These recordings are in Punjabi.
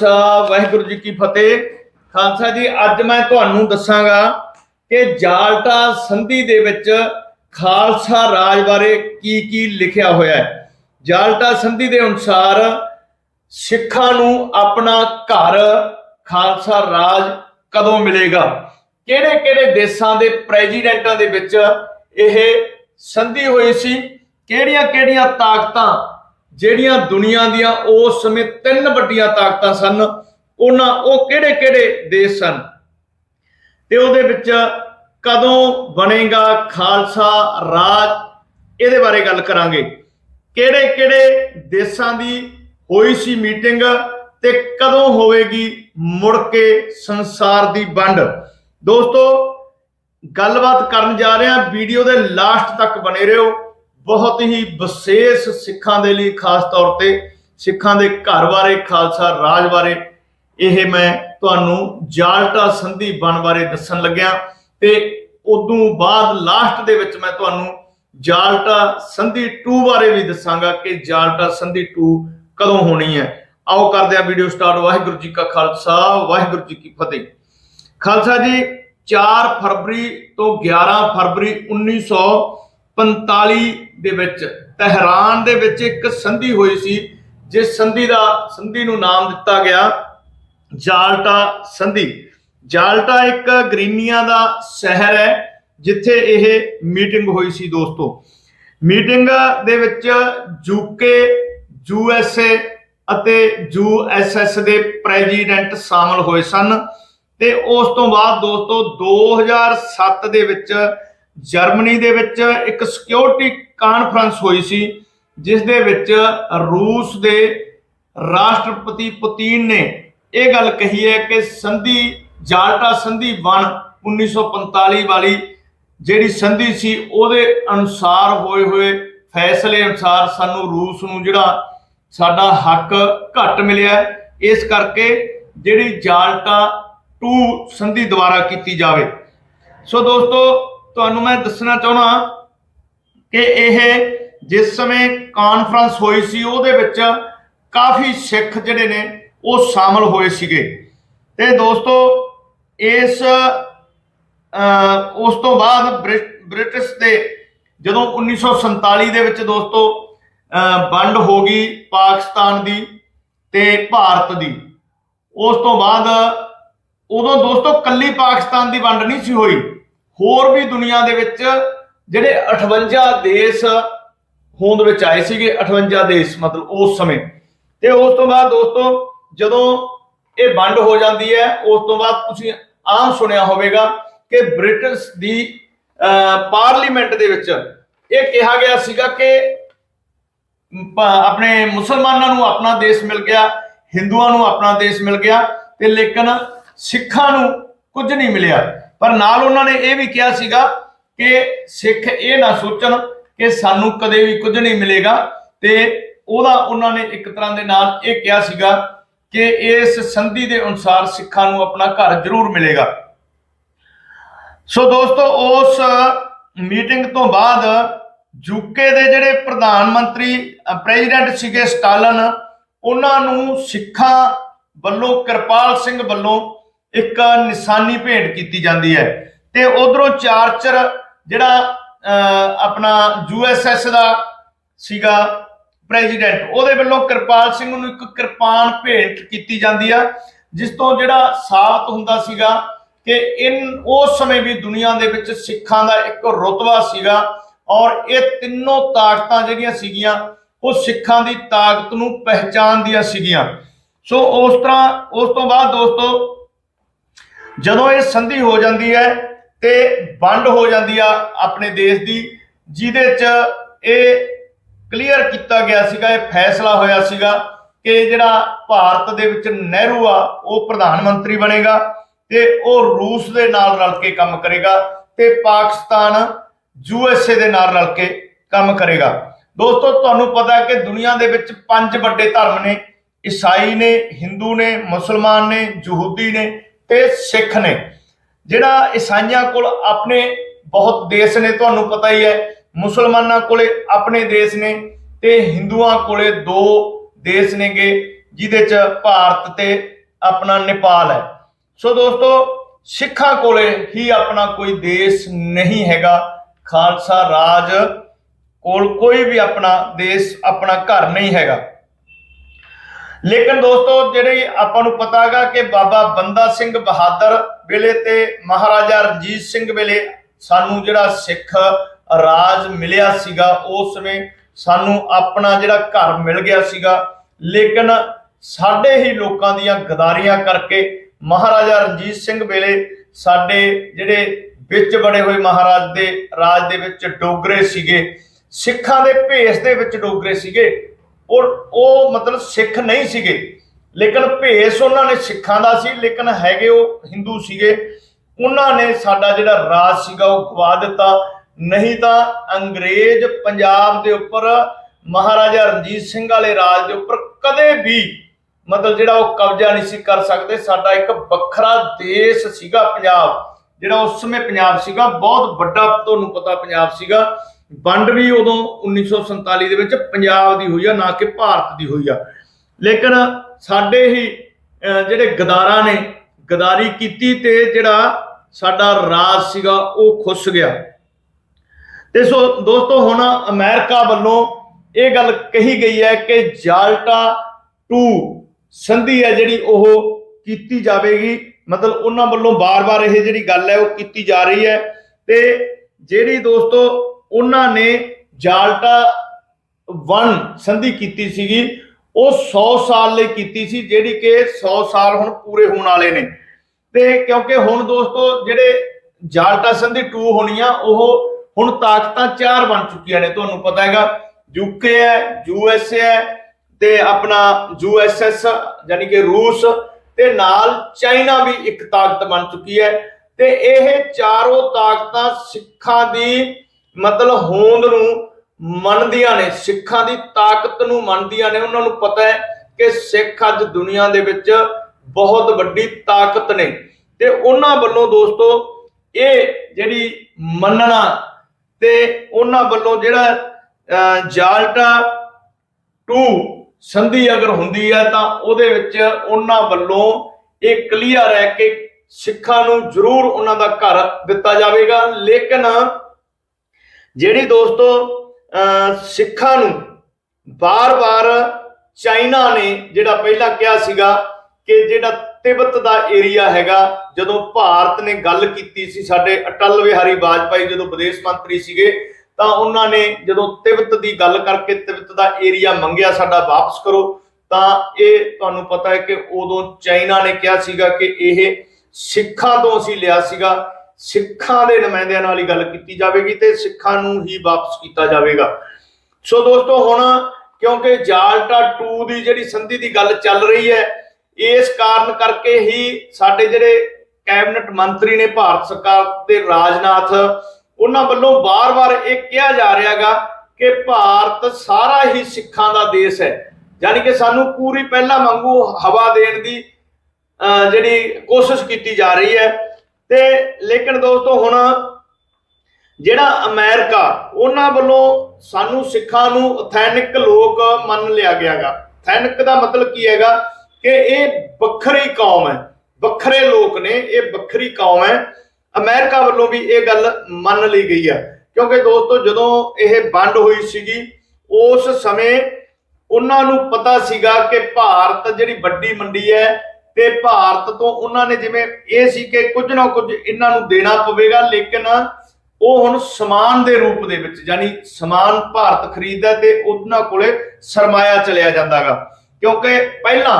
ਖਾਲਸਾ, ਵਾਹਿਗੁਰੂ ਜੀ ਕੀ ਫਤਿਹ। ਖਾਲਸਾ ਜੀ, ਅੱਜ ਮੈਂ ਤੁਹਾਨੂੰ ਦੱਸਾਂਗਾ ਕਿ ਜਾਲਟਾ ਸੰਧੀ ਦੇ ਵਿੱਚ ਖਾਲਸਾ ਰਾਜ ਬਾਰੇ ਕੀ ਕੀ ਲਿਖਿਆ ਹੋਇਆ ਹੈ। ਜਾਲਟਾ ਸੰਧੀ ਦੇ ਅਨੁਸਾਰ ਸਿੱਖਾਂ ਨੂੰ ਆਪਣਾ ਘਰ, ਖਾਲਸਾ ਰਾਜ ਕਦੋਂ ਮਿਲੇਗਾ? ਕਿਹੜੇ ਕਿਹੜੇ ਦੇਸ਼ਾਂ ਦੇ ਪ੍ਰੈਜ਼ੀਡੈਂਟਾਂ ਦੇ ਵਿੱਚ ਇਹ ਸੰਧੀ ਹੋਈ ਸੀ? ਕਿਹੜੀਆਂ ਕਿਹੜੀਆਂ ਤਾਕਤਾਂ ਜਿਹੜੀਆਂ ਦੁਨੀਆ ਦੀਆਂ ਉਸ ਸਮੇਂ ਤਿੰਨ ਵੱਡੀਆਂ ਤਾਕਤਾਂ ਸਨ, ਉਹਨਾਂ ਉਹ ਕਿਹੜੇ ਕਿਹੜੇ ਦੇਸ਼ ਸਨ? ਤੇ ਉਹਦੇ ਵਿੱਚ ਕਦੋਂ ਬਣੇਗਾ ਖਾਲਸਾ ਰਾਜ? ਇਹਦੇ ਬਾਰੇ ਗੱਲ ਕਰਾਂਗੇ। ਕਿਹੜੇ ਕਿਹੜੇ ਦੇਸ਼ਾਂ ਦੀ ਹੋਈ ਸੀ ਮੀਟਿੰਗ ਤੇ ਕਦੋਂ ਹੋਵੇਗੀ ਮੁੜ ਕੇ ਸੰਸਾਰ ਦੀ ਵੰਡ? ਦੋਸਤੋ, ਗੱਲਬਾਤ ਕਰਨ ਜਾ ਰਹੇ ਹਾਂ ਵੀਡੀਓ ਦੇ ਲਾਸਟ ਤੱਕ ਬਣੇ ਰਹੋ। ਬਹੁਤ ਹੀ ਵਿਸ਼ੇਸ਼ ਸਿੱਖਾਂ ਦੇ ਲਈ ਖਾਸ ਤੌਰ ਤੇ ਸਿੱਖਾਂ ਦੇ ਘਰ ਬਾਰੇ, ਖਾਲਸਾ ਰਾਜ ਬਾਰੇ ਇਹ ਮੈਂ ਤੁਹਾਨੂੰ ਜਾਲਟਾ ਸੰਧੀ ਬਣ ਬਾਰੇ ਦੱਸਣ ਲੱਗਿਆ ਤੇ ਉਦੋਂ ਬਾਅਦ ਲਾਸਟ ਦੇ ਵਿੱਚ ਮੈਂ ਤੁਹਾਨੂੰ ਜਾਲਟਾ ਸੰਧੀ 2 ਬਾਰੇ ਵੀ ਦੱਸਾਂਗਾ ਕਿ ਜਾਲਟਾ ਸੰਧੀ 2 ਕਦੋਂ ਹੋਣੀ ਹੈ। ਆਓ ਕਰਦੇ ਹਾਂ ਵੀਡੀਓ ਸਟਾਰਟ ਵਾਹਿਗੁਰੂ ਜੀ ਕਾ ਖਾਲਸਾ, ਵਾਹਿਗੁਰੂ ਜੀ ਕੀ ਫਤਿਹ। ਖਾਲਸਾ ਜੀ 4 ਫਰਵਰੀ ਤੋਂ 11 ਫਰਵਰੀ 1945 ਦੇ ਵਿੱਚ, ਤਹਿਰਾਨ ਦੇ ਵਿੱਚ ਇੱਕ ਸੰਧੀ ਹੋਈ ਸੀ, ਜਿਸ ਸੰਧੀ ਦਾ, ਸੰਧੀ ਨੂੰ ਨਾਮ ਦਿੱਤਾ ਗਿਆ ਜਾਲਟਾ ਸੰਧੀ। ਜਾਲਟਾ ਇੱਕ ਗ੍ਰੀਨੀਆ ਦਾ ਸ਼ਹਿਰ ਹੈ, ਜਿੱਥੇ ਇਹ ਮੀਟਿੰਗ ਹੋਈ ਸੀ ਦੋਸਤੋ। ਮੀਟਿੰਗ ਦੇ ਵਿੱਚ ਯੂਕੇ ਯੂਐਸਏ ਅਤੇ ਯੂਐਸਐਸ ਦੇ ਪ੍ਰੈਜ਼ੀਡੈਂਟ ਸ਼ਾਮਲ ਹੋਏ ਸਨ। ਤੇ ਉਸ ਤੋਂ ਬਾਅਦ ਦੋਸਤੋ 2007 ਦੇ ਵਿੱਚ ਜਰਮਨੀ ਦੇ ਵਿੱਚ ਇੱਕ ਸਿਕਿਉਰਿਟੀ ਕਾਨਫਰੰਸ ਹੋਈ ਸੀ, ਜਿਸ ਦੇ ਵਿੱਚ ਰੂਸ ਦੇ ਰਾਸ਼ਟਰਪਤੀ ਪੁਤਿਨ ਨੇ ਇਹ ਗੱਲ ਕਹੀ ਹੈ ਕਿ ਸੰਧੀ ਜਾਲਟਾ ਸੰਧੀ ਬਣ 1945 ਵਾਲੀ ਜਿਹੜੀ ਸੰਧੀ ਸੀ, ਉਹਦੇ ਅਨੁਸਾਰ ਹੋਏ ਹੋਏ ਫੈਸਲੇ ਅਨੁਸਾਰ ਸਾਨੂੰ ਰੂਸ ਨੂੰ ਜਿਹੜਾ ਸਾਡਾ ਹੱਕ ਘੱਟ ਮਿਲਿਆ ਇਸ ਕਰਕੇ ਜਿਹੜੀ ਜਾਲਟਾ 2 ਸੰਧੀ ਦੁਆਰਾ ਕੀਤੀ ਜਾਵੇ। ਸੋ ਦੋਸਤੋ ਤੁਹਾਨੂੰ ਮੈਂ ਦੱਸਣਾ ਚਾਹਣਾ ਕਿ ਇਹ ਜਿਸ ਸਮੇਂ ਕਾਨਫਰੰਸ ਹੋਈ ਸੀ ਉਹਦੇ ਵਿੱਚ ਕਾਫੀ ਸਿੱਖ ਜਿਹੜੇ ਨੇ ਉਹ ਸ਼ਾਮਲ ਹੋਏ ਸੀਗੇ। ਤੇ ਦੋਸਤੋ ਇਸ ਅਹ, ਉਸ ਤੋਂ ਬਾਅਦ ਬ੍ਰਿ- ਬ੍ਰਿਟਿਸ਼ ਦੇ ਜਦੋਂ 1947 ਦੇ ਵਿੱਚ ਦੋਸਤੋ ਵੰਡ ਹੋ ਗਈ ਪਾਕਿਸਤਾਨ ਦੀ ਤੇ ਭਾਰਤ ਦੀ। ਉਸ ਤੋਂ ਬਾਅਦ ਉਦੋਂ ਦੋਸਤੋ ਕੱਲੀ ਪਾਕਿਸਤਾਨ ਦੀ ਵੰਡ ਨਹੀਂ ਸੀ ਹੋਈ। ਹੋਰ ਵੀ ਦੁਨੀਆ ਦੇ ਵਿੱਚ ਜਿਹੜੇ 58 ਦੇਸ਼ ਹੋਂਦ ਵਿੱਚ ਆਏ ਸੀਗੇ 58 ਦੇਸ਼ ਮਤਲਬ ਉਸ ਸਮੇਂ। ਤੇ ਉਸ ਤੋਂ ਬਾਅਦ ਦੋਸਤੋ ਜਦੋਂ ਇਹ ਵੰਡ ਹੋ ਜਾਂਦੀ ਹੈ ਉਸ ਤੋਂ ਬਾਅਦ ਤੁਸੀਂ ਆਮ ਸੁਣਿਆ ਹੋਵੇਗਾ ਕਿ ਬ੍ਰਿਟਿਸ਼ ਦੀ ਅਹ, ਪਾਰਲੀਮੈਂਟ ਦੇ ਵਿੱਚ ਇਹ ਕਿਹਾ ਗਿਆ ਸੀਗਾ ਕਿ ਆਪਣੇ ਮੁਸਲਮਾਨਾਂ ਨੂੰ ਆਪਣਾ ਦੇਸ਼ ਮਿਲ ਗਿਆ ਹਿੰਦੂਆਂ ਨੂੰ ਆਪਣਾ ਦੇਸ਼ ਮਿਲ ਗਿਆ ਤੇ ਲੇਕਿਨ ਸਿੱਖਾਂ ਨੂੰ ਕੁਝ ਨਹੀਂ ਮਿਲਿਆ। ਪਰ ਨਾਲ ਉਹਨਾਂ ਨੇ ਇਹ ਵੀ ਕਿਹਾ ਸੀਗਾ ਕਿ ਸਿੱਖ ਇਹ ਨਾ ਸੋਚਣ ਕਿ ਸਾਨੂੰ ਕਦੇ ਵੀ ਕੁਝ ਨਹੀਂ ਮਿਲੇਗਾ। ਤੇ ਉਹਦਾ ਉਹਨਾਂ ਨੇ ਇੱਕ ਤਰ੍ਹਾਂ ਦੇ ਨਾਲ ਇਹ ਕਿਹਾ ਸੀਗਾ ਕਿ ਇਸ ਸੰਧੀ ਦੇ ਅਨੁਸਾਰ ਸਿੱਖਾਂ ਨੂੰ ਆਪਣਾ ਘਰ ਜ਼ਰੂਰ ਮਿਲੇਗਾ। ਸੋ ਦੋਸਤੋ, ਉਸ ਮੀਟਿੰਗ ਤੋਂ ਬਾਅਦ ਯੂਕੇ ਦੇ ਜਿਹੜੇ ਪ੍ਰਧਾਨ ਮੰਤਰੀ ਪ੍ਰੈਜ਼ੀਡੈਂਟ ਸੀਗੇ ਸਟਾਲਨ, ਉਹਨਾਂ ਨੂੰ ਸਿੱਖਾਂ ਵੱਲੋਂ ਕਿਰਪਾਲ ਸਿੰਘ ਵੱਲੋਂ ਇੱਕ ਨਿਸ਼ਾਨੀ ਭੇਟ ਕੀਤੀ ਜਾਂਦੀ ਹੈ। ਤੇ ਉਧਰੋਂ ਚਾਰਚਰ ਜਿਹੜਾ ਅਹ, ਆਪਣਾ ਯੂਐਸਐਸ ਦਾ ਸੀਗਾ ਪ੍ਰੈਜ਼ੀਡੈਂਟ ਉਹਦੇ ਵੱਲੋਂ ਕਿਰਪਾਲ ਸਿੰਘ ਨੂੰ ਇੱਕ ਕਿਰਪਾਨ ਭੇਟ ਕੀਤੀ ਜਾਂਦੀ ਆ ਜਿਸ ਤੋਂ ਜਿਹੜਾ ਸਾਬਤ ਹੁੰਦਾ ਸੀਗਾ ਕਿ ਇਨ ਉਸ ਸਮੇਂ ਵੀ ਦੁਨੀਆ ਦੇ ਵਿੱਚ ਸਿੱਖਾਂ ਦਾ ਇੱਕ ਰੁਤਬਾ ਸੀਗਾ ਔਰ ਇਹ ਤਿੰਨੋਂ ਤਾਕਤਾਂ ਜਿਹੜੀਆਂ ਸੀਗੀਆਂ ਉਹ ਸਿੱਖਾਂ ਦੀ ਤਾਕਤ ਨੂੰ ਪਹਿਚਾਨਦੀਆਂ ਸੀਗੀਆਂ। ਸੋ ਉਸ ਤਰ੍ਹਾਂ ਉਸ ਤੋਂ ਬਾਅਦ ਦੋਸਤੋ ਜਦੋਂ ਇਹ ਸੰਧੀ ਹੋ ਜਾਂਦੀ ਹੈ ਤੇ ਵੰਡ ਹੋ ਜਾਂਦੀ ਆ ਆਪਣੇ ਦੇਸ਼ ਦੀ, ਜਿਹਦੇ ਚ ਇਹ ਕਲੀਅਰ ਕੀਤਾ ਗਿਆ ਸੀਗਾ, ਇਹ ਫੈਸਲਾ ਹੋਇਆ ਸੀਗਾ ਕਿ ਜਿਹੜਾ ਭਾਰਤ ਦੇ ਵਿੱਚ ਨਹਿਰੂ ਆ, ਉਹ ਪ੍ਰਧਾਨ ਮੰਤਰੀ ਬਣੇਗਾ ਤੇ ਉਹ ਰੂਸ ਦੇ ਨਾਲ ਰਲ ਕੇ ਕੰਮ ਕਰੇਗਾ ਤੇ ਪਾਕਿਸਤਾਨ ਯੂਐਸਏ ਦੇ ਨਾਲ ਰਲ ਕੇ ਕੰਮ ਕਰੇਗਾ। ਦੋਸਤੋ, ਤੁਹਾਨੂੰ ਪਤਾ ਹੈ ਕਿ ਦੁਨੀਆ ਦੇ ਵਿੱਚ ਪੰਜ ਵੱਡੇ ਧਰਮ ਨੇ, ਈਸਾਈ ਨੇ, ਹਿੰਦੂ ਨੇ, ਮੁਸਲਮਾਨ ਨੇ, ਯਹੂਦੀ ਨੇ ਤੇ ਸਿੱਖ ਨੇ। ਜਿਹੜਾ ਈਸਾਈਆਂ ਕੋਲ ਆਪਣੇ ਬਹੁਤ ਦੇਸ਼ ਨੇ, ਤੁਹਾਨੂੰ ਪਤਾ ਹੀ ਹੈ। ਮੁਸਲਮਾਨਾਂ ਕੋਲੇ ਆਪਣੇ ਦੇਸ਼ ਨੇ ਤੇ ਹਿੰਦੂਆਂ ਕੋਲੇ ਦੋ ਦੇਸ਼ ਨੇਗੇ, ਜਿਹਦੇ ਚ ਭਾਰਤ ਤੇ ਆਪਣਾ ਨੇਪਾਲ ਹੈ। ਸੋ ਦੋਸਤੋ, ਸਿੱਖਾਂ ਕੋਲੇ ਹੀ ਆਪਣਾ ਕੋਈ ਦੇਸ਼ ਨਹੀਂ ਹੈਗਾ। ਖਾਲਸਾ ਰਾਜ ਕੋਲ ਕੋਈ ਵੀ ਆਪਣਾ ਦੇਸ਼, ਆਪਣਾ ਘਰ ਨਹੀਂ ਹੈਗਾ। ਲੇਕਿਨ ਦੋਸਤੋ, ਜਿਹੜੀ ਆਪਾਂ ਨੂੰ ਪਤਾ ਹੈਗਾ ਕਿ ਬਾਬਾ ਬੰਦਾ ਸਿੰਘ ਬਹਾਦਰ ਵੇਲੇ ਤੇ ਮਹਾਰਾਜਾ ਰਣਜੀਤ ਸਿੰਘ ਵੇਲੇ ਸਾਨੂੰ ਜਿਹੜਾ ਸਿੱਖ ਰਾਜ ਮਿਲਿਆ ਸੀਗਾ, ਉਸ ਸਮੇਂ ਸਾਨੂੰ ਆਪਣਾ ਜਿਹੜਾ ਘਰ ਮਿਲ ਗਿਆ ਸੀਗਾ। ਲੇਕਿਨ ਸਾਡੇ ਹੀ ਲੋਕਾਂ ਦੀਆਂ ਗਦਾਰੀਆਂ ਕਰਕੇ ਮਹਾਰਾਜਾ ਰਣਜੀਤ ਸਿੰਘ ਵੇਲੇ ਸਾਡੇ ਜਿਹੜੇ ਵਿੱਚ ਬੜੇ ਹੋਏ ਮਹਾਰਾਜ ਦੇ ਰਾਜ ਦੇ ਵਿੱਚ ਡੋਗਰੇ ਸੀਗੇ, ਸਿੱਖਾਂ ਦੇ ਭੇਸ ਦੇ ਵਿੱਚ ਡੋਗਰੇ ਸੀਗੇ। ਔਰ ਉਹ ਮਤਲਬ ਸਿੱਖ ਨਹੀਂ ਸੀਗੇ। ਲੇਕਿਨ ਭੇਸ ਉਹਨਾਂ ਨੇ ਸਿੱਖਾਂ ਦਾ ਸੀ, ਲੇਕਿਨ ਹੈਗੇ ਉਹ ਹਿੰਦੂ ਸੀਗੇ। ਉਹਨਾਂ ਨੇ ਸਾਡਾ ਜਿਹੜਾ ਰਾਜ ਸੀਗਾ ਉਹ ਗਵਾ ਦਿੱਤਾ। ਨਹੀਂ ਤਾਂ ਅੰਗਰੇਜ਼ ਪੰਜਾਬ ਦੇ ਉੱਪਰ, ਮਹਾਰਾਜਾ ਰਣਜੀਤ ਸਿੰਘ ਵਾਲੇ ਰਾਜ ਦੇ ਉੱਪਰ ਕਦੇ ਵੀ ਮਤਲਬ ਜਿਹੜਾ ਉਹ ਕਬਜ਼ਾ ਨਹੀਂ ਸੀ ਕਰ ਸਕਦੇ। ਸਾਡਾ ਇੱਕ ਵੱਖਰਾ ਦੇਸ਼ ਸੀਗਾ ਪੰਜਾਬ, ਜਿਹੜਾ ਉਸ ਸਮੇਂ ਪੰਜਾਬ ਸੀਗਾ। ਬਹੁਤ ਵੱਡਾ ਤੁਹਾਨੂੰ ਪਤਾ ਪੰਜਾਬ ਸੀਗਾ। ਵੰਡ ਵੀ ਉਦੋਂ 1947 ਦੇ ਵਿੱਚ ਪੰਜਾਬ ਦੀ ਹੋਈ ਆ ਨਾ ਕਿ ਭਾਰਤ ਦੀ ਹੋਈ ਆ। ਲੇਕਿਨ ਸਾਡੇ ਹੀ ਅਹ, ਜਿਹੜੇ ਗਦਾਰਾਂ ਨੇ ਗਦਾਰੀ ਕੀਤੀ ਤੇ ਜਿਹੜਾ ਸਾਡਾ ਰਾਜ ਸੀਗਾ ਉਹ ਖੁੱਸ ਗਿਆ। ਤੇ ਸੋ ਦੋਸਤੋ ਹੁਣ ਅਮਰੀਕਾ ਵੱਲੋਂ ਇਹ ਗੱਲ ਕਹੀ ਗਈ ਹੈ ਕਿ ਜਾਲਟਾ 2 ਸੰਧੀ ਹੈ ਜਿਹੜੀ ਉਹ ਕੀਤੀ ਜਾਵੇਗੀ। ਮਤਲਬ ਉਹਨਾਂ ਵੱਲੋਂ ਬਾਰ-ਬਾਰ ਇਹ ਜਿਹੜੀ ਗੱਲ ਹੈ ਉਹ ਕੀਤੀ ਜਾ ਰਹੀ ਹੈ। ਤੇ ਜਿਹੜੀ ਦੋਸਤੋ ਉਹਨਾਂ ਨੇ ਜਾਲਟਾ 1 ਸੰਧੀ ਕੀਤੀ ਸੀਗੀ। ਉਹ 100 ਸਾਲ ਲਈ ਕੀਤੀ ਸੀ, ਜਿਹੜੀ ਕਿ 100 ਸਾਲ ਹੁਣ ਪੂਰੇ ਹੋਣ ਵਾਲੇ ਨੇ। ਤੇ ਕਿਉਂਕਿ ਹੁਣ ਦੋਸਤੋ, ਜਿਹੜੇ ਜਾਲਟਾ ਸੰਧੀ 2 ਹੋਣੀ ਆ ਉਹ ਹੁਣ ਤਾਕਤਾਂ ਚਾਰ ਬਣ ਚੁੱਕੀਆਂ ਨੇ, ਤੁਹਾਨੂੰ ਪਤਾ ਹੈਗਾ। ਯੂਕੇ ਹੈ ਯੂਐਸਏ ਹੈ, ਤੇ ਆਪਣਾ ਯੂਐਸਐਸ ਯਾਨੀ ਕਿ ਰੂਸ, ਤੇ ਨਾਲ ਚਾਈਨਾ ਵੀ ਇੱਕ ਤਾਕਤ ਬਣ ਚੁੱਕੀ ਹੈ। ਤੇ ਇਹ ਚਾਰੋਂ ਤਾਕਤਾਂ ਸਿੱਖਾਂ ਦੀ ਮਤਲਬ ਹੋਂਦ ਨੂੰ ਮੰਨਦੀਆਂ ਨੇ ਸਿੱਖਾਂ ਦੀ ਤਾਕਤ ਨੂੰ ਮੰਨਦੀਆਂ ਨੇ। ਉਹਨਾਂ ਨੂੰ ਪਤਾ ਹੈ ਕਿ ਸਿੱਖ ਅੱਜ ਦੁਨੀਆ ਦੇ ਵਿੱਚ ਬਹੁਤ ਵੱਡੀ ਤਾਕਤ ਨੇ। ਤੇ ਉਹਨਾਂ ਵੱਲੋਂ ਦੋਸਤੋ ਇਹ ਜਿਹੜੀ ਮੰਨਣਾ ਤੇ ਉਹਨਾਂ ਵੱਲੋਂ ਜਿਹੜਾ ਅਹ, ਜਾਲਟਾ 2 ਸੰਧੀ ਅਗਰ ਹੁੰਦੀ ਹੈ ਤਾਂ ਉਹਦੇ ਵਿੱਚ ਉਹਨਾਂ ਵੱਲੋਂ ਇਹ ਕਲੀਅਰ ਹੈ ਕਿ ਸਿੱਖਾਂ ਨੂੰ ਜ਼ਰੂਰ ਉਹਨਾਂ ਦਾ ਘਰ ਦਿੱਤਾ ਜਾਵੇਗਾ। ਲੇਕਿਨ ਜਿਹੜੀ ਦੋਸਤੋ ਅਹ, ਸਿੱਖਾਂ ਨੂੰ ਬਾਰ-ਬਾਰ ਚਾਈਨਾ ਨੇ ਜਿਹੜਾ ਪਹਿਲਾਂ ਕਿਹਾ ਸੀਗਾ ਕਿ ਜਿਹੜਾ ਤਿੱਬਤ ਦਾ ਏਰੀਆ ਹੈਗਾ ਜਦੋਂ ਭਾਰਤ ਨੇ ਗੱਲ ਕੀਤੀ ਸੀ ਸਾਡੇ ਅਟਲ ਬਿਹਾਰੀ ਵਾਜਪਾਈ ਜਦੋਂ ਵਿਦੇਸ਼ ਮੰਤਰੀ ਸੀਗੇ ਤਾਂ ਉਹਨਾਂ ਨੇ ਜਦੋਂ ਤਿੱਬਤ ਦੀ ਗੱਲ ਕਰਕੇ ਤਿੱਬਤ ਦਾ ਏਰੀਆ ਮੰਗਿਆ ਸਾਡਾ ਵਾਪਸ ਕਰੋ ਤਾਂ ਇਹ ਤੁਹਾਨੂੰ ਪਤਾ ਹੈ ਕਿ ਉਦੋਂ ਚਾਈਨਾ ਨੇ ਕਿਹਾ ਸੀਗਾ ਕਿ ਇਹ ਸਿੱਖਾਂ ਤੋਂ ਅਸੀਂ ਲਿਆ ਸੀਗਾ। ਸਿੱਖਾਂ ਦੇ ਨੁਮਾਇੰਦਿਆਂ ਨਾਲ ਹੀ ਗੱਲ ਕੀਤੀ ਜਾਵੇਗੀ ਤੇ ਸਿੱਖਾਂ ਨੂੰ ਹੀ ਵਾਪਸ ਕੀਤਾ ਜਾਵੇਗਾ। ਸੋ ਦੋਸਤੋ, ਹੁਣ ਕਿਉਂਕਿ ਜਾਲਟਾ 2 ਦੀ ਜਿਹੜੀ ਸੰਧੀ ਦੀ ਗੱਲ ਚੱਲ ਰਹੀ ਹੈ, ਇਸ ਕਾਰਨ ਕਰਕੇ ਹੀ ਸਾਡੇ ਜਿਹੜੇ ਕੈਬਨਿਟ ਮੰਤਰੀ ਨੇ ਭਾਰਤ ਸਰਕਾਰ ਦੇ ਰਾਜਨਾਥ, ਉਹਨਾਂ ਵੱਲੋਂ ਬਾਰ-ਬਾਰ ਇਹ ਕਿਹਾ ਜਾ ਰਿਹਾਗਾ ਕਿ ਭਾਰਤ ਸਾਰਾ ਹੀ ਸਿੱਖਾਂ ਦਾ ਦੇਸ਼ ਹੈ। ਯਾਨੀ ਕਿ ਸਾਨੂੰ ਪੂਰੀ ਪਹਿਲਾਂ ਵਾਂਗੂ ਹਵਾ ਦੇਣ ਦੀ, ਅਹ ਜਿਹੜੀ ਕੋਸ਼ਿਸ਼ ਕੀਤੀ ਜਾ ਰਹੀ ਹੈ। ਤੇ ਲੇਕਿਨ ਦੋਸਤੋ ਹੁਣ ਜਿਹੜਾ ਅਮਰੀਕਾ, ਉਹਨਾਂ ਵੱਲੋਂ ਸਾਨੂੰ ਸਿੱਖਾਂ ਨੂੰ ਅਥੈਨਿਕ ਲੋਕ ਮੰਨ ਲਿਆ ਗਿਆਗਾ। ਅਥੈਨਿਕ ਦਾ ਮਤਲਬ ਕੀ ਹੈਗਾ ਕਿ ਇਹ ਵੱਖਰੀ ਕੌਮ ਹੈ, ਵੱਖਰੇ ਲੋਕ ਨੇ, ਇਹ ਵੱਖਰੀ ਕੌਮ ਹੈ। ਅਮਰੀਕਾ ਵੱਲੋਂ ਵੀ ਇਹ ਗੱਲ ਮੰਨ ਲਈ ਗਈ ਹੈ ਕਿਉਂਕਿ ਦੋਸਤੋ ਜਦੋਂ ਇਹ ਵੰਡ ਹੋਈ ਸੀਗੀ, ਉਸ ਸਮੇਂ ਉਹਨਾਂ ਨੂੰ ਪਤਾ ਸੀਗਾ ਕਿ ਭਾਰਤ ਜਿਹੜੀ ਵੱਡੀ ਮੰਡੀ ਹੈ ਤੇ ਭਾਰਤ ਤੋਂ ਉਹਨਾਂ ਨੇ ਜਿਵੇਂ ਇਹ ਸੀ ਕਿ ਕੁਝ ਨਾ ਕੁਝ ਇਹਨਾਂ ਨੂੰ ਦੇਣਾ ਪਵੇਗਾ, ਲੇਕਿਨ ਉਹ ਹੁਣ ਸਮਾਨ ਦੇ ਰੂਪ ਦੇ ਵਿੱਚ, ਯਾਨੀ ਸਮਾਨ ਭਾਰਤ ਖਰੀਦਦਾ ਤੇ ਉਹਨਾਂ ਕੋਲੇ ਸਰਮਾਇਆ ਚਲਿਆ ਜਾਂਦਾਗਾ। ਕਿਉਂਕਿ ਪਹਿਲਾਂ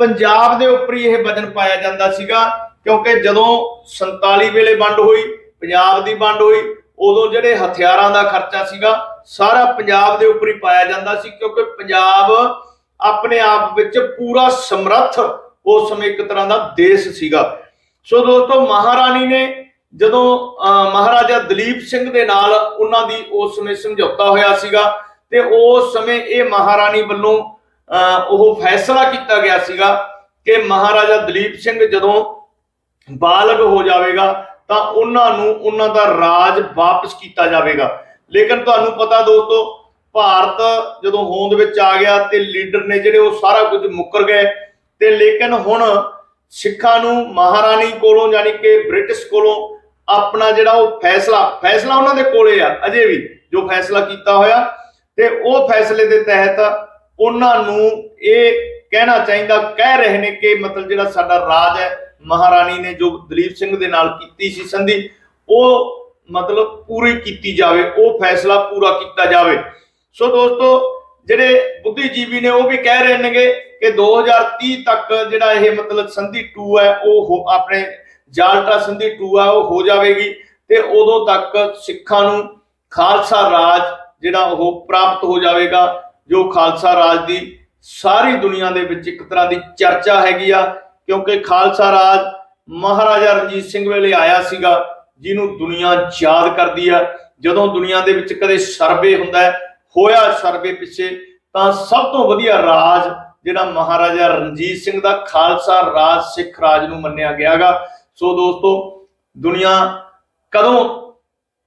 ਪੰਜਾਬ ਦੇ ਉੱਪਰ ਹੀ ਇਹ ਵਜਨ ਪਾਇਆ ਜਾਂਦਾ ਸੀਗਾ, ਕਿਉਂਕਿ ਜਦੋਂ 47 ਵੇਲੇ ਵੰਡ ਹੋਈ, ਪੰਜਾਬ ਦੀ ਵੰਡ ਹੋਈ, ਉਦੋਂ ਜਿਹੜੇ ਹਥਿਆਰਾਂ ਦਾ ਖਰਚਾ ਸੀਗਾ, ਸਾਰਾ ਪੰਜਾਬ ਦੇ ਉੱਪਰ ਹੀ ਪਾਇਆ ਜਾਂਦਾ ਸੀ, ਕਿਉਂਕਿ ਪੰਜਾਬ ਆਪਣੇ ਆਪ ਵਿੱਚ ਪੂਰਾ ਸਮਰੱਥ ਉਸ ਸਮੇਂ ਇੱਕ ਤਰ੍ਹਾਂ ਦਾ ਦੇਸ਼ ਸੀਗਾ। ਸੋ ਦੋਸਤੋ, ਮਹਾਰਾਣੀ ਨੇ ਜਦੋਂ ਮਹਾਰਾਜਾ ਦਲੀਪ ਸਿੰਘ ਦੇ ਨਾਲ ਉਹਨਾਂ ਦੀ ਉਸ ਸਮੇਂ ਸਮਝੌਤਾ ਹੋਇਆ ਸੀਗਾ ਤੇ ਉਸ ਸਮੇਂ ਇਹ ਮਹਾਰਾਣੀ ਵੱਲੋਂ ਉਹ ਫੈਸਲਾ ਕੀਤਾ ਗਿਆ ਸੀਗਾ ਕਿ ਮਹਾਰਾਜਾ ਦਲੀਪ ਸਿੰਘ ਜਦੋਂ ਬਾਲਗ ਹੋ ਜਾਵੇਗਾ ਤਾਂ ਉਹਨਾਂ ਨੂੰ ਉਹਨਾਂ ਦਾ ਰਾਜ ਵਾਪਸ ਕੀਤਾ ਜਾਵੇਗਾ। ਲੇਕਿਨ ਤੁਹਾਨੂੰ ਪਤਾ ਦੋਸਤੋ, ਭਾਰਤ ਜਦੋਂ ਹੋਂਦ ਵਿੱਚ ਆ ਗਿਆ ਤੇ ਲੀਡਰ ਨੇ ਜਿਹੜੇ ਉਹ ਸਾਰਾ ਕੁਝ ਮੁੱਕਰ ਗਏ ਤੇ ਲੇਕਿਨ ਹੁਣ ਸਿੱਖਾਂ ਨੂੰ ਮਹਾਰਾਣੀ ਕੋਲੋਂ ਯਾਨੀ ਕਿ ਬ੍ਰਿਟਿਸ਼ ਕੋਲੋਂ ਆਪਣਾ ਜਿਹੜਾ ਉਹ ਫੈਸਲਾ ਫੈਸਲਾ ਉਹਨਾਂ ਦੇ ਕੋਲੇ ਆ, ਅਜੇ ਵੀ ਜੋ ਫੈਸਲਾ ਕੀਤਾ ਹੋਇਆ ਤੇ ਉਹ ਫੈਸਲੇ ਦੇ ਤਹਿਤ ਉਹਨਾਂ ਨੂੰ ਇਹ ਕਹਿਣਾ ਚਾਹੀਦਾ, ਕਹਿ ਰਹੇ ਨੇ ਕਿ ਮਤਲਬ ਜਿਹੜਾ ਸਾਡਾ ਰਾਜ ਹੈ, ਮਹਾਰਾਣੀ ਨੇ ਜੋ ਦਲੀਪ ਸਿੰਘ ਦੇ ਨਾਲ ਕੀਤੀ ਸੀ ਸੰਧੀ, ਉਹ ਮਤਲਬ ਪੂਰੀ ਕੀਤੀ ਜਾਵੇ, ਉਹ ਫੈਸਲਾ ਪੂਰਾ ਕੀਤਾ ਜਾਵੇ। ਸੋ ਦੋਸਤੋ, ਜਿਹੜੇ ਬੁੱਧੀਜੀਵੀ ਨੇ ਉਹ ਵੀ ਕਹਿ ਰਹੇ ਨੇਗੇ ਕਿ 2030 ਤੱਕ ਜਿਹੜਾ ਇਹ ਮਤਲਬ ਸੰਧੀ 2 ਹੈ, ਉਹ ਆਪਣੇ ਜਾਲਟਾ ਸੰਧੀ 2 ਆ ਉਹ ਹੋ ਜਾਵੇਗੀ। ਤੇ ਉਦੋਂ ਤੱਕ ਸਿੱਖਾਂ ਨੂੰ ਖਾਲਸਾ ਰਾਜ ਜਿਹੜਾ ਉਹ ਪ੍ਰਾਪਤ ਹੋ ਜਾਵੇਗਾ, ਜੋ ਖਾਲਸਾ ਰਾਜ ਦੀ ਸਾਰੀ ਦੁਨੀਆ ਦੇ ਵਿੱਚ ਇੱਕ ਤਰ੍ਹਾਂ ਦੀ ਚਰਚਾ ਹੈਗੀ ਆ, ਕਿਉਂਕਿ ਖਾਲਸਾ ਰਾਜ ਮਹਾਰਾਜਾ ਰਣਜੀਤ ਸਿੰਘ ਵੇਲੇ ਆਇਆ ਸੀਗਾ, ਜਿਹਨੂੰ ਦੁਨੀਆ ਯਾਦ ਕਰਦੀ ਆ। ਜਦੋਂ ਦੁਨੀਆ ਦੇ ਵਿੱਚ ਕਦੇ ਸਰਵੇ ਹੁੰਦਾ ਹੈ, ਹੋਇਆ ਸਰਵੇ ਪਿੱਛੇ, ਤਾਂ ਸਭ ਤੋਂ ਵਧੀਆ ਰਾਜ ਜਿਹੜਾ ਮਹਾਰਾਜਾ ਰਣਜੀਤ ਸਿੰਘ ਦਾ ਖਾਲਸਾ ਰਾਜ ਸਿੱਖ ਰਾਜ ਨੂੰ ਮੰਨਿਆ ਗਿਆਗਾ। ਸੋ ਦੋਸਤੋ, ਦੁਨੀਆ ਕਦੋਂ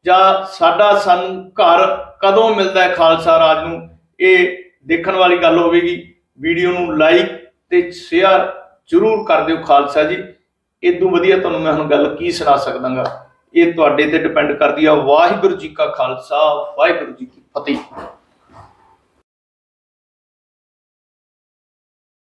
ਜਾਂ ਸਾਡਾ ਸਾਨੂੰ ਘਰ ਕਦੋਂ ਮਿਲਦਾ ਹੈ ਖਾਲਸਾ ਰਾਜ ਨੂੰ, ਇਹ ਦੇਖਣ ਵਾਲੀ ਗੱਲ ਹੋਵੇਗੀ। ਵੀਡੀਓ ਨੂੰ ਲਾਈਕ ਤੇ ਸ਼ੇਅਰ ਜ਼ਰੂਰ ਕਰ ਦਿਓ ਖਾਲਸਾ ਜੀ। ਇਦੋਂ ਵਧੀਆ ਤੁਹਾਨੂੰ ਮੈਂ ਹੁਣ ਗੱਲ ਕੀ ਸੁਣਾ ਸਕਦਾਗਾ। ਇਹ ਤੁਹਾਡੇ ਤੇ ਡਿਪੈਂਡ ਕਰਦੀ ਆ ਵਾਹਿਗੁਰੂ ਜੀ ਕਾ ਖਾਲਸਾ, ਵਾਹਿਗੁਰੂ ਜੀ ਕੀ ਫਤਿਹ।